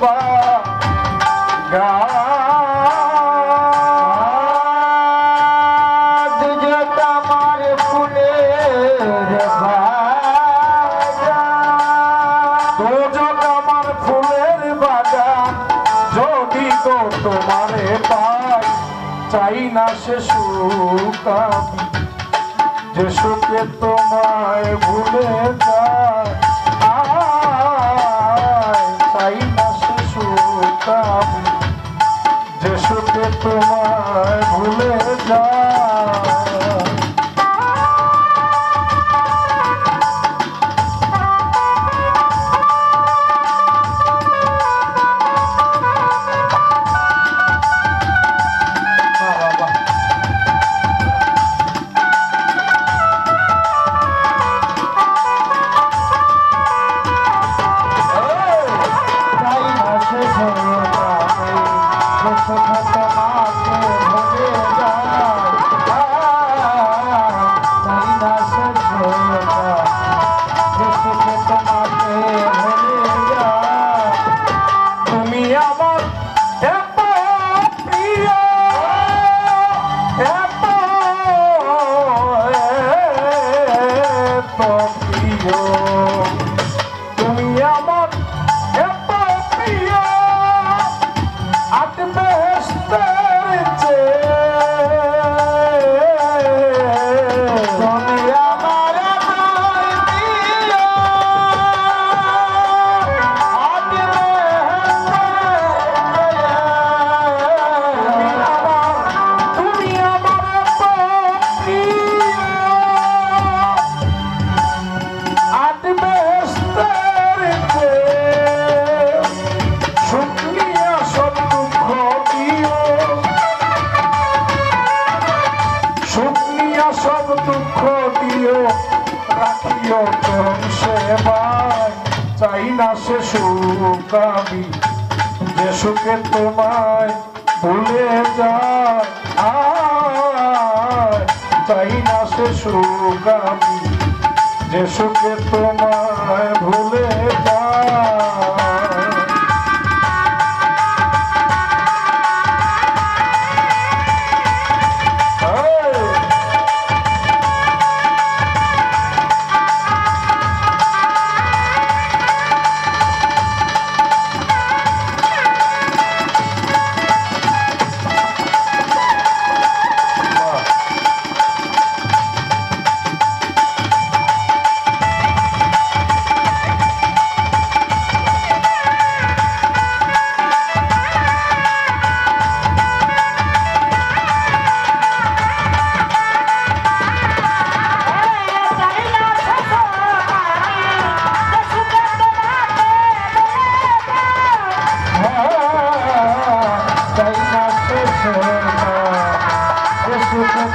বা তো তোমারে পাই চাই না সে সুখ যে সুখে তোমায় ভুলে যায় আমি যে সুখে তোমায় ভুলে যায়। চাই না সে সুখ আমি। যে সুখে তোমায় ভুলে যায় চাই না সে সুখ আমি। যে সুখে তোমায় ভুলে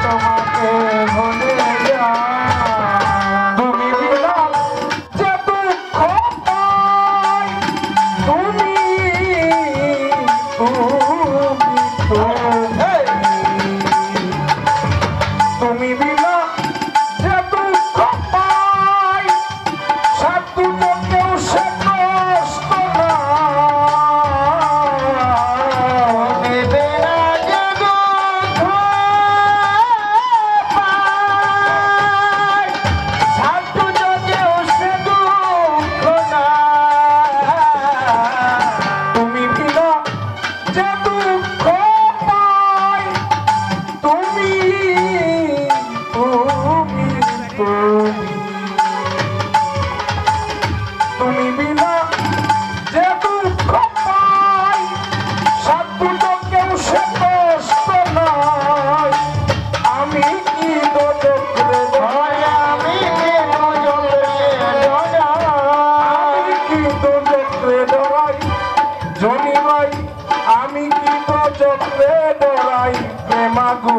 তোমাকে ভুলে যায় তুমি বিনা যে দুঃখ পাই তুমি তুমি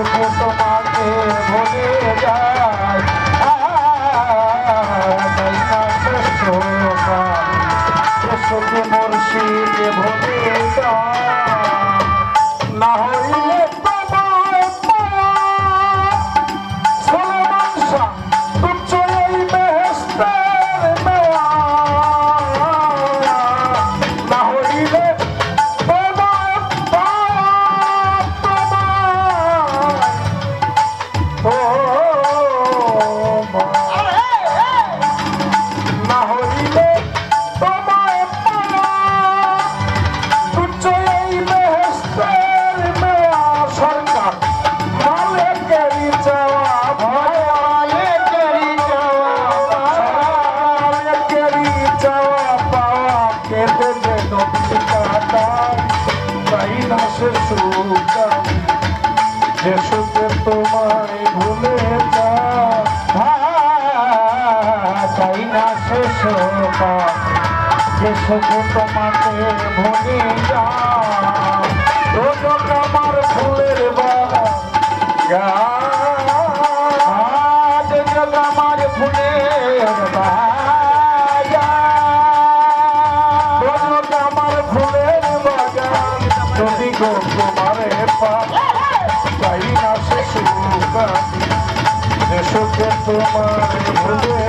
ছোট তোমার সুখ যে সুখে তোমায় ভুলে তাই না সে শোক যে সুখে তোমাকে ভুলে যা আমার ফুলের বাবা আমার ফুলের বাবা আমার ফুলের जो तुम्हारे पास कहीं ना से शुरू कर तुम्हारे हृदय